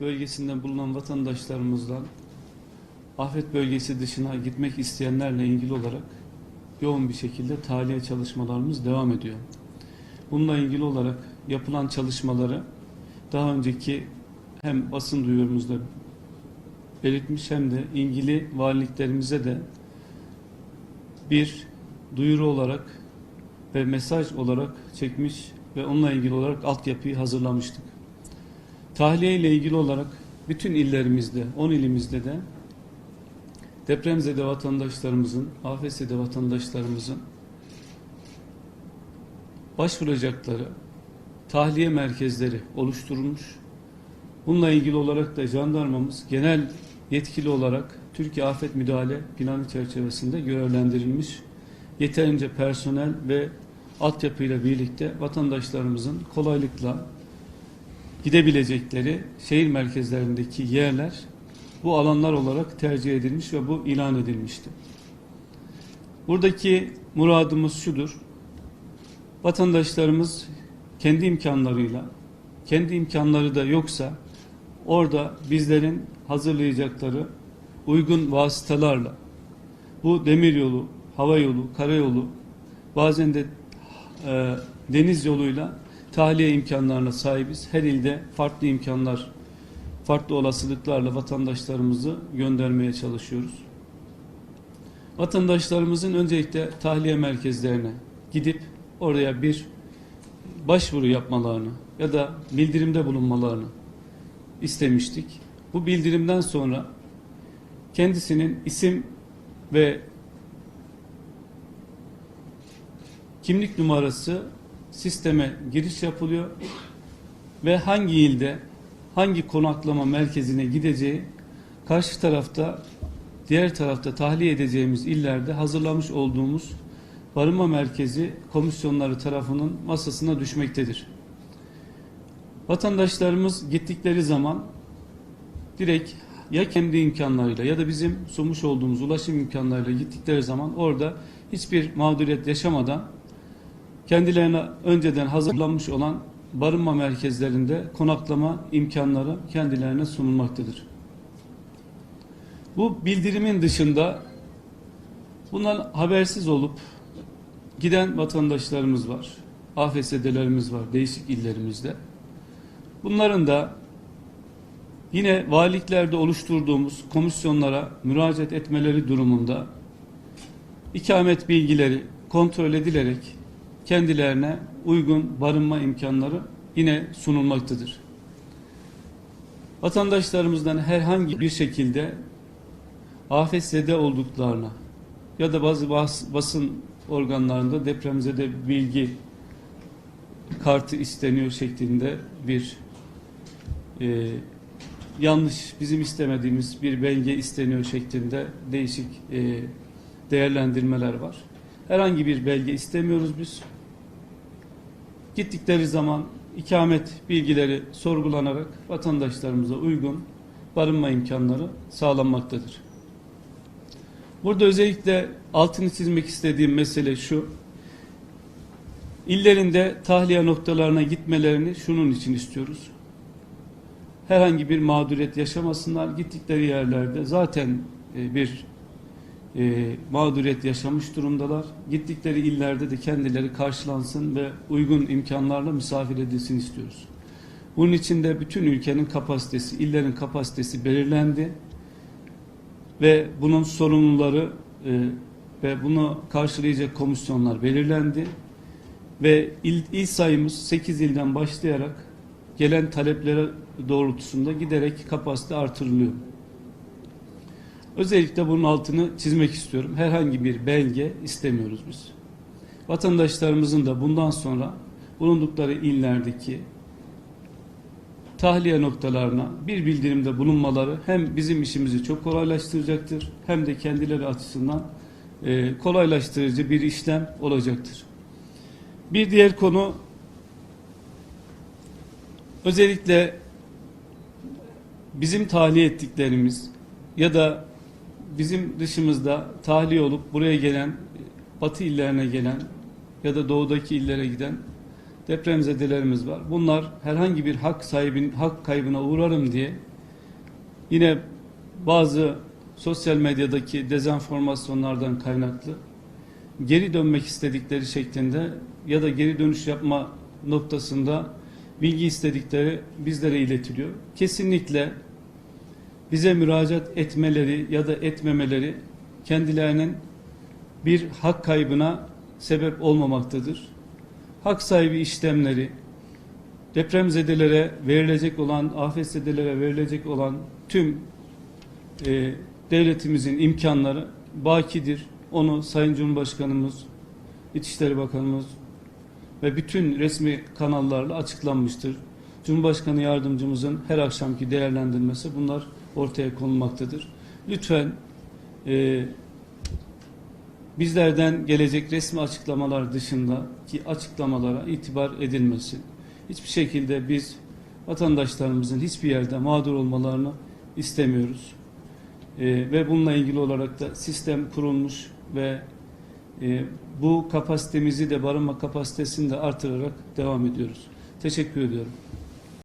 bölgesinden bulunan vatandaşlarımızdan afet bölgesi dışına gitmek isteyenlerle ilgili olarak yoğun bir şekilde tahliye çalışmalarımız devam ediyor. Bununla ilgili olarak yapılan çalışmaları daha önceki hem basın duyurumuzda belirtmiş hem de ilgili valiliklerimize de bir duyuru olarak ve mesaj olarak çekmiş ve onunla ilgili olarak altyapıyı hazırlamıştık. Tahliye ile ilgili olarak bütün illerimizde, 10 ilimizde de depremzede vatandaşlarımızın, afetzede vatandaşlarımızın başvuracakları tahliye merkezleri oluşturulmuş. Bununla ilgili olarak da jandarmamız genel yetkili olarak Türkiye Afet Müdahale Planı çerçevesinde görevlendirilmiş. Yeterince personel ve altyapıyla birlikte vatandaşlarımızın kolaylıkla gidebilecekleri şehir merkezlerindeki yerler bu alanlar olarak tercih edilmiş ve bu ilan edilmişti. Buradaki muradımız şudur. Vatandaşlarımız kendi imkanlarıyla, kendi imkanları da yoksa orada bizlerin hazırlayacakları uygun vasıtalarla bu demiryolu, hava yolu, karayolu, bazen de e, deniz yoluyla tahliye imkanlarına sahibiz. Her ilde farklı imkanlar, farklı olasılıklarla vatandaşlarımızı göndermeye çalışıyoruz. Vatandaşlarımızın öncelikle tahliye merkezlerine gidip oraya bir başvuru yapmalarını ya da bildirimde bulunmalarını istemiştik. Bu bildirimden sonra kendisinin isim ve kimlik numarası sisteme giriş yapılıyor ve hangi ilde hangi konaklama merkezine gideceği karşı tarafta diğer tarafta tahliye edeceğimiz illerde hazırlamış olduğumuz barınma merkezi komisyonları tarafının masasına düşmektedir. Vatandaşlarımız gittikleri zaman direkt ya kendi imkanlarıyla ya da bizim sunmuş olduğumuz ulaşım imkanlarıyla gittikleri zaman orada hiçbir mağduriyet yaşamadan kendilerine önceden hazırlanmış olan barınma merkezlerinde konaklama imkanları kendilerine sunulmaktadır. Bu bildirimin dışında bundan habersiz olup giden vatandaşlarımız var. AFS'delerimiz var değişik illerimizde. Bunların da yine valiliklerde oluşturduğumuz komisyonlara müracaat etmeleri durumunda ikamet bilgileri kontrol edilerek kendilerine uygun barınma imkanları yine sunulmaktadır. Vatandaşlarımızdan herhangi bir şekilde afetzede olduklarına ya da bazı bas, basın organlarında depremzede bilgi kartı isteniyor şeklinde bir e, yanlış bizim istemediğimiz bir belge isteniyor şeklinde değişik e, değerlendirmeler var. Herhangi bir belge istemiyoruz biz. Gittikleri zaman ikamet bilgileri sorgulanarak vatandaşlarımıza uygun barınma imkanları sağlanmaktadır. Burada özellikle altını çizmek istediğim mesele şu. İllerinde tahliye noktalarına gitmelerini şunun için istiyoruz. Herhangi bir mağduriyet yaşamasınlar. Gittikleri yerlerde zaten e, bir e, mağduriyet yaşamış durumdalar. Gittikleri illerde de kendileri karşılansın ve uygun imkanlarla misafir edilsin istiyoruz. Bunun için de bütün ülkenin kapasitesi, illerin kapasitesi belirlendi ve bunun sorumluları e, ve bunu karşılayacak komisyonlar belirlendi ve il, il sayımız 8 ilden başlayarak gelen taleplere doğrultusunda giderek kapasite artırılıyor. Özellikle bunun altını çizmek istiyorum. Herhangi bir belge istemiyoruz biz. Vatandaşlarımızın da bundan sonra bulundukları illerdeki tahliye noktalarına bir bildirimde bulunmaları hem bizim işimizi çok kolaylaştıracaktır hem de kendileri açısından e, kolaylaştırıcı bir işlem olacaktır. Bir diğer konu özellikle bizim tahliye ettiklerimiz ya da bizim dışımızda tahliye olup buraya gelen batı illerine gelen ya da doğudaki illere giden depremzedelerimiz var. Bunlar herhangi bir hak sahibin hak kaybına uğrarım diye Yine bazı sosyal medyadaki dezenformasyonlardan kaynaklı geri dönmek istedikleri şeklinde ya da geri dönüş yapma noktasında bilgi istedikleri bizlere iletiliyor. Kesinlikle bize müracaat etmeleri ya da etmemeleri kendilerinin bir hak kaybına sebep olmamaktadır. Hak sahibi işlemleri, depremzedelere verilecek olan, afetzedelere verilecek olan tüm e, devletimizin imkanları bakidir. Onu Sayın Cumhurbaşkanımız, İçişleri Bakanımız ve bütün resmi kanallarla açıklanmıştır. Cumhurbaşkanı yardımcımızın her akşamki değerlendirmesi bunlar ortaya konulmaktadır. Lütfen e, bizlerden gelecek resmi açıklamalar dışındaki açıklamalara itibar edilmesin. Hiçbir şekilde biz vatandaşlarımızın hiçbir yerde mağdur olmalarını istemiyoruz. E, ve bununla ilgili olarak da sistem kurulmuş ve e, bu kapasitemizi de barınma kapasitesini de artırarak devam ediyoruz. Teşekkür ediyorum.